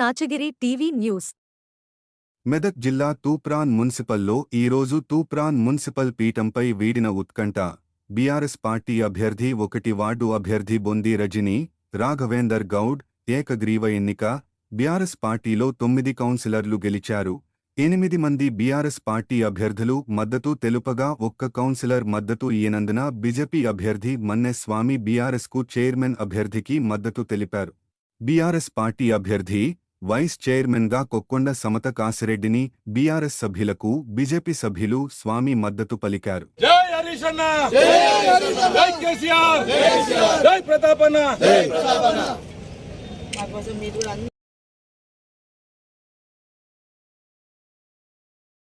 Nachagiri TV news. Medak జిల్లా తూప్రాన్ మున్సిపల్లో ఈరోజు Toopran municipal పీఠంపై వీడిన ఉత్కంఠ బీఆర్ఎస్ పార్టీ అభ్యర్థి ఒకటి వార్డు అభ్యర్థి బొంది రజని రాఘవేందర్ గౌడ్ ఏకగ్రీవ ఎన్నిక బీఆర్ఎస్ పార్టీలో తొమ్మిది కౌన్సిలర్లు గెలిచారు. ఎనిమిది మంది బీఆర్ఎస్ పార్టీ అభ్యర్థులు మద్దతు తెలుపగా ఒక్క కౌన్సిలర్ మద్దతు ఇయ్యనందున బీజేపీ అభ్యర్థి మన్నెస్వామి బీఆర్ఎస్కు చైర్మన్ అభ్యర్థికి మద్దతు తెలిపారు. బీఆర్ఎస్ పార్టీ అభ్యర్థి వైస్ చైర్మన్గా కొక్కొండ సమత కాసిరెడ్డిని బీఆర్ఎస్ సభ్యులకు బీజేపీ సభ్యులు స్వామి మద్దతు పలికారు.